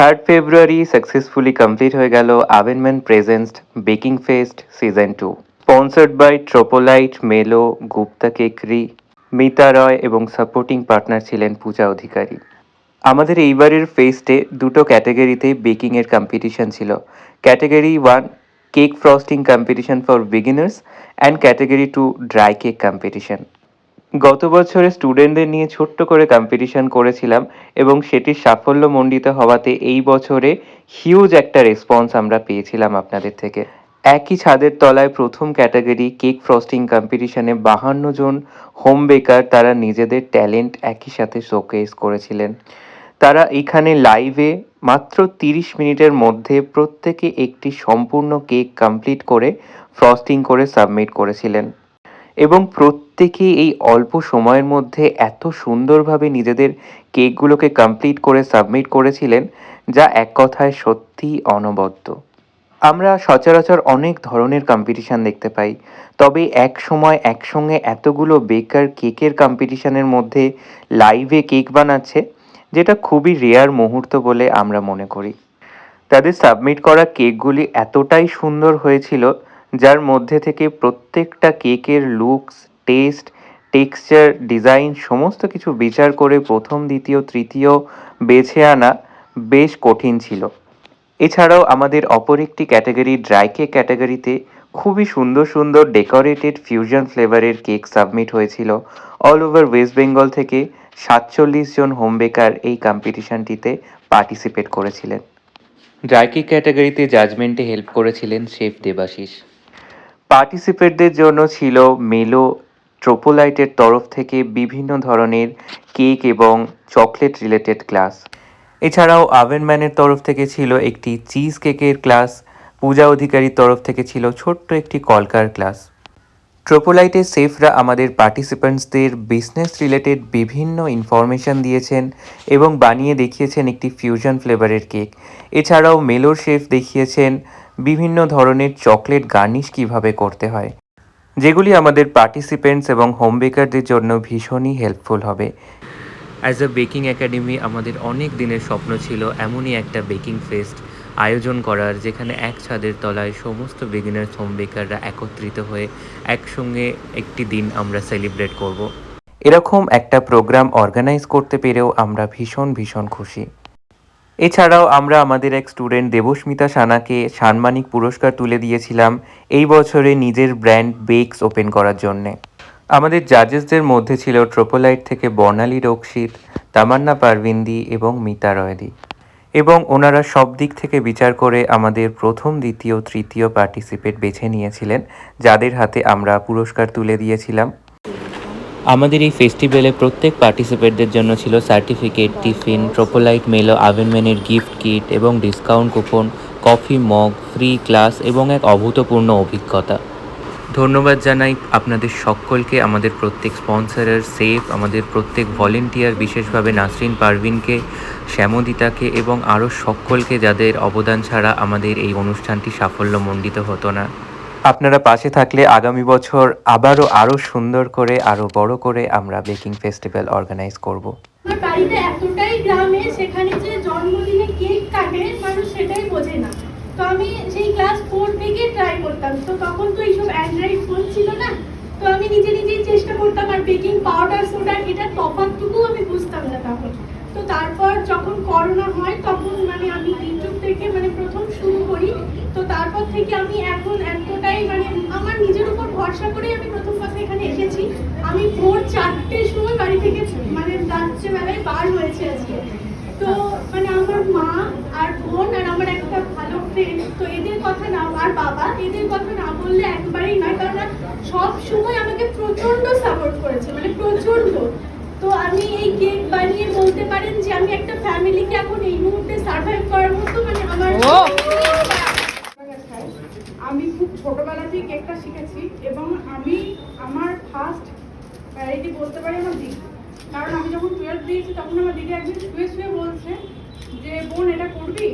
Third February successfully complete হয়ে গেল Ovenman presents baking fest season two sponsored by Tropolite Mellow Gupta cakery Mita রয় এবং supporting partner ছিলেন পূজা অধিকারী। আমাদের এইবারের ফেস্টে দুটো ক্যাটাগরিতে বেকিংয়ের কম্পিটিশন ছিল। Category one cake frosting competition for beginners and category two dry cake competition গত বছরে স্টুডেন্টদের নিয়ে ছোট্ট করে কম্পিটিশন করেছিলাম এবং সেটির সাফল্যমণ্ডিত হওয়াতে এই বছরে হিউজ একটা রেসপন্স আমরা পেয়েছিলাম আপনাদের থেকে। একই ছাদের তলায় প্রথম ক্যাটাগরি কেক ফ্রস্টিং কম্পিটিশনে বাহান্ন জন হোম বেকার তারা নিজেদের ট্যালেন্ট একই সাথে শোকেস করেছিলেন। তারা এখানে লাইভে মাত্র তিরিশ মিনিটের মধ্যে প্রত্যেকে একটি সম্পূর্ণ কেক কমপ্লিট করে ফ্রস্টিং করে সাবমিট করেছিলেন। এবং প্রত্যেকে এই অল্প সময়ের মধ্যে এত সুন্দরভাবে নিজেদের কেকগুলোকে কমপ্লিট করে সাবমিট করেছিলেন, যা এক কথায় সত্যিই অনবদ্য। আমরা সচরাচর অনেক ধরনের কম্পিটিশান দেখতে পাই, তবে এক সময় একসঙ্গে এতগুলো বেকার কেকের কম্পিটিশানের মধ্যে লাইভে কেক বানাচ্ছে, যেটা খুবই রেয়ার মুহূর্ত বলে আমরা মনে করি। তাদের সাবমিট করা কেকগুলি এতটাই সুন্দর হয়েছিল যার মধ্যে থেকে প্রত্যেকটা কেকের লুকস টেস্ট টেক্সচার ডিজাইন সমস্ত কিছু বিচার করে প্রথম, দ্বিতীয়, তৃতীয় বেছে আনা বেশ কঠিন ছিল। এছাড়াও আমাদের অপর একটি ক্যাটাগরি ড্রাই কেক ক্যাটাগরিতে খুবই সুন্দর সুন্দর ডেকোরেটেড ফিউশন ফ্লেভারের কেক সাবমিট হয়েছিল। অল ওভার ওয়েস্ট বেঙ্গল থেকে সাতচল্লিশ জন হোম বেকার এই কম্পিটিশনটিতে পার্টিসিপেট করেছিলেন। ড্রাই কেক ক্যাটাগরিতে জাজমেন্টে হেল্প করেছিলেন শেফ দেবাশিস পার্টিসিপেটদের জন্য ছিল মেলো ট্রোপোলাইটের তরফ থেকে বিভিন্ন ধরনের কেক এবং চকলেট রিলেটেড ক্লাস। এছাড়াও আভেনম্যানের তরফ থেকে ছিল একটি চিজ কেকের ক্লাস, পূজা অধিকারীর তরফ থেকে ছিল ছোট্ট একটি কলকার ক্লাস। ট্রোপোলাইটের সেফরা আমাদের পার্টিসিপেন্টসদের বিজনেস রিলেটেড বিভিন্ন ইনফরমেশন দিয়েছেন এবং বানিয়ে দেখিয়েছেন একটি ফিউশন ফ্লেভারের কেক। এছাড়াও মেলোর শেফ দেখিয়েছেন বিভিন্ন ধরনের চকলেট গার্নিশ কীভাবে করতে হয়। যেগুলি আমাদের পার্টিসিপেন্টস এবং হোম বেকারদের জন্য ভীষণই হেল্পফুল হবে। অ্যাজ আ বেকিং একাডেমি আমাদের অনেক দিনের স্বপ্ন ছিল এমনই একটা বেকিং ফেস্ট আয়োজন করার যেখানে এক ছাদের তলায় সমস্ত বিগিনার্স হোম বেকাররা একত্রিত হয়ে একসঙ্গে একটি দিন আমরা সেলিব্রেট করব। এরকম একটা প্রোগ্রাম অর্গানাইজ করতে পেরেও আমরা ভীষণ ভীষণ খুশি। এছাড়াও আমরা আমাদের এক স্টুডেন্ট দেবস্মিতা সানাকে সাম্মানিক পুরস্কার তুলে দিয়েছিলাম এই বছরে নিজের ব্র্যান্ড বেকস ওপেন করার জন্যে। আমাদের জাজেসদের মধ্যে ছিল ট্রোপোলাইট থেকে বর্ণালী রক্ষিত তামান্না পারভিন্দি এবং মিতা রয়দি এবং ওনারা সব দিক থেকে বিচার করে আমাদের প্রথম, দ্বিতীয়, তৃতীয় পার্টিসিপেট বেছে নিয়েছিলেন, যাদের হাতে আমরা পুরস্কার তুলে দিয়েছিলাম। আমাদের এই ফেস্টিভ্যালে প্রত্যেক পার্টিসিপেটদের জন্য ছিল সার্টিফিকেট, টিফিন, ট্রোপোলাইট মেলো আভেনম্যানের গিফট কিট এবং discount coupon, coffee mug, free class এবং এক অভূতপূর্ণ অভিজ্ঞতা। ধন্যবাদ জানাই আপনাদের সকলকে, আমাদের প্রত্যেক স্পন্সরের সেফ, আমাদের প্রত্যেক ভলেন্টিয়ার, বিশেষভাবে নাসরিন পারভিনকে, শ্যামদিতাকে এবং আরও সকলকে যাদের অবদান ছাড়া আমাদের এই অনুষ্ঠানটি সাফল্যমণ্ডিত হতো না। আপনারা পাশে থাকলে আগামী বছর আবারও আরও সুন্দর করে আরও বড় করে আমরা বেকিং ফেস্টিভ্যাল অর্গানাইজ করব। এতটাই গ্রামে সেখানে যে জন্মদিনে কেক কাটে, মানুষ সেটাই বোঝে না। তো আমি সেই ক্লাস ফোর থেকে ট্রাই করতাম। তো তখন তো এইসব অ্যান্ড্রয়েড ফোন ছিল না। তো আমি নিজে নিজেই চেষ্টা করতাম আর বেকিং পাউডার সোডা তফাৎটুকু আমি বুঝতাম না তখন। তো তারপর যখন করোনা হয়, তখন মানে আমি ইউটিউব থেকে মানে প্রথম শুরু করি। তো তারপর থেকে আমি এখন এতটাই মানে আমার নিজের উপর ভরসা করেই আমি প্রথম কথা এখানে এসেছি। আমি ভোর চারটের সময় বাড়ি থেকে মানে রাত্রেবেলায় বার হয়েছে আজকে। তো মানে আমার মা আর বোন আর আমার একটা ভালো ফ্রেন্ড তো এদের কথা না আর বাবা এদের কথা না বললে একবারেই নয় কারণ সব সময় আমাকে প্রচণ্ড সাপোর্ট করেছে মানে প্রচণ্ড তো আমি এই কেক বানিয়ে বলতে পারেন যে আমি একটা ফ্যামিলিকে এখন এই মুহূর্তে সার্ভাইভ করার মতো মানে আমার আমি খুব ছোটবেলাতেই কেকটা শিখেছি এবং আমি আমার ফার্স্ট প্যারিটি বলতে পারি আমার দিদি। কারণ আমি যখন টুয়েলভ দিয়েছি, তখন আমার দিদি একদিন শুয়ে শুয়ে বলছে যে, বোন, এটা করবি?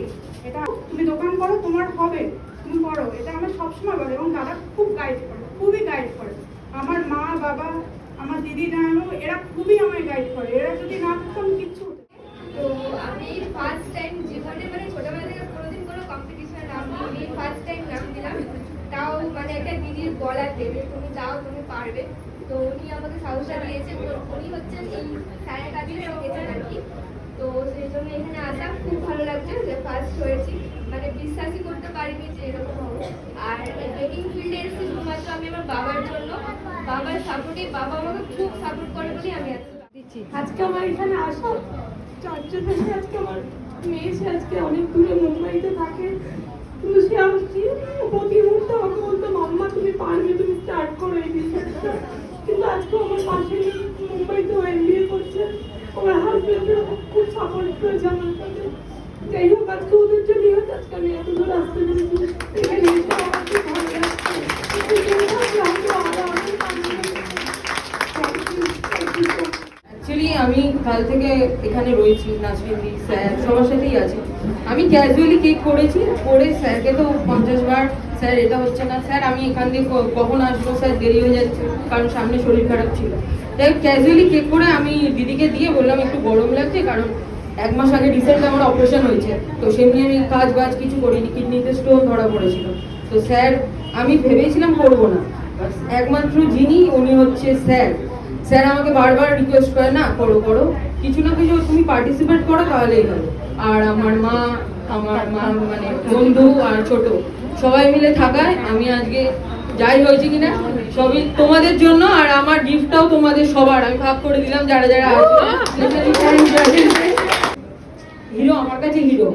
এটা তুমি দোকান করো, তোমার হবে, তুমি করো। এটা আমার সবসময় বলে এবং দাদা খুব গাইড করে, খুবই গাইড করে। আমার মা, বাবা, আমার দিদি জানো এরা খুবই আমায় গাইড করে। এরা যদি না আমি কিচ্ছু তো আমি ফার্স্ট টাইম জীবনে মানে ছোটবেলা থেকে দিইনি ফার্স্ট টাইম নাম দিলাম। তাও মানে একটা দিদির বলাতে যে তুমি যাও তুমি পারবে। তো উনি আমাকে সাহসটা দিয়েছে উনি হচ্ছেন এই স্যারের কাছে গেছেন আর কি। তো সেই জন্য এখানে আসা খুব ভালো লাগছে যে ফার্স্ট হয়েছি। মানে বিশ্বাসই করতে পারিনি যে এরকম হবে। আর বেকিং ফিল্ডে এসেছি শুধুমাত্র আমি আমার বাবার জন্য। বাবার সাপোর্টে বাবা আমাকে খুব সাপোর্ট করে বলে আমি এত আজকে আমার এখানে আসা, যার জন্য আজকে আমার মেয়ে আজকে অনেক দূরে মুম্বাইতে থাকে। কিন্তু সে আসছি প্রতি মুহূর্তে আমাকে বলতো, মাম্মা, তুমি পারবে, তুমি স্টার্ট করো এই বিজনেসটা কিন্তু আজকে আমার পাশে মুম্বাইতে এমবিএ করছে। আমার হাজব্যান্ডের খুব সাপোর্ট করেছে আমার কাছে। যাই হোক, আজকে ওদের জন্যই হয়তো আজকে আমি এত দূর আসতে পেরেছি এখানে এসে আমার খুব ভালো লাগছে এখানে থাকলে হয়তো আরও অনেক আনন্দ অ্যাকচুয়ালি আমি কাল থেকে এখানে রয়েছি নাচবিন্দি স্যার, সবার সাথেই আছি। আমি ক্যাজুয়ালি কেক করেছি, করে স্যারকে তো পঞ্চাশ বার, স্যার, এটা হচ্ছে না। স্যার, আমি এখান দিয়ে কখন আসব, স্যার, দেরি হয়ে যাচ্ছে, কারণ সামনে শরীর খারাপ ছিল। তাই ক্যাজুয়ালি কেক করে আমি দিদিকে দিয়ে বললাম, একটু গরম লাগছে, কারণ এক মাস আগে রিসেন্ট আমার অপারেশন হয়েছে। তো সেমনি আমি কাজ বাজ কিছু করিনি, কিডনিতে স্টোন ধরা পড়েছিল। তো স্যার, আমি ভেবেছিলাম করব না। একমাত্র যিনি, উনি হচ্ছে স্যার। স্যার আমাকে বারবার রিকোয়েস্ট করে, না, করো করো। কিছু না কিছু তুমি পার্টিসিপেট করো, তাহলেই হবে। আর আমার মা আমার মা মানে বন্ধু আর ছোট, সবাই মিলে থাকায় আমি আজকে যাই হয়েছে কিনা, সবই তোমাদের জন্য আর আমার গিফটটাও তোমাদের সবার। আমি ভাগ করে দিলাম, যারা যারা আছে। হিরো, আমার কাছে হিরো।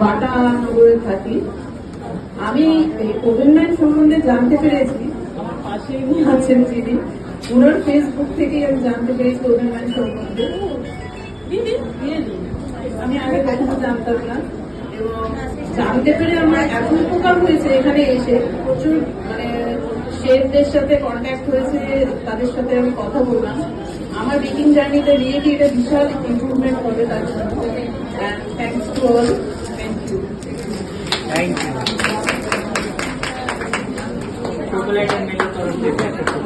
বাটা নগরে থাকি। আমি কোভিড নাইন সম্বন্ধে জানতে পেরেছি। আমার আছেন যিনি ওনার ফেসবুক থেকেই আমি জানতে পেরেছি নাইন সম্বন্ধে। আমি আগে কখনো জানতাম না। এবং জানতে পেরে আমার এত উপকার হয়েছে এখানে এসে। প্রচুর মানে শেফদের সাথে কন্ট্যাক্ট হয়েছে, তাদের সাথে আমি কথা বললাম। আমার বেকিং জার্নিতে রিয়েলি এটা বিশাল ইম্প্রুভমেন্ট হবে তার জন্য। Thanks to thank you thank you chocolate and Mellow তরফ থেকে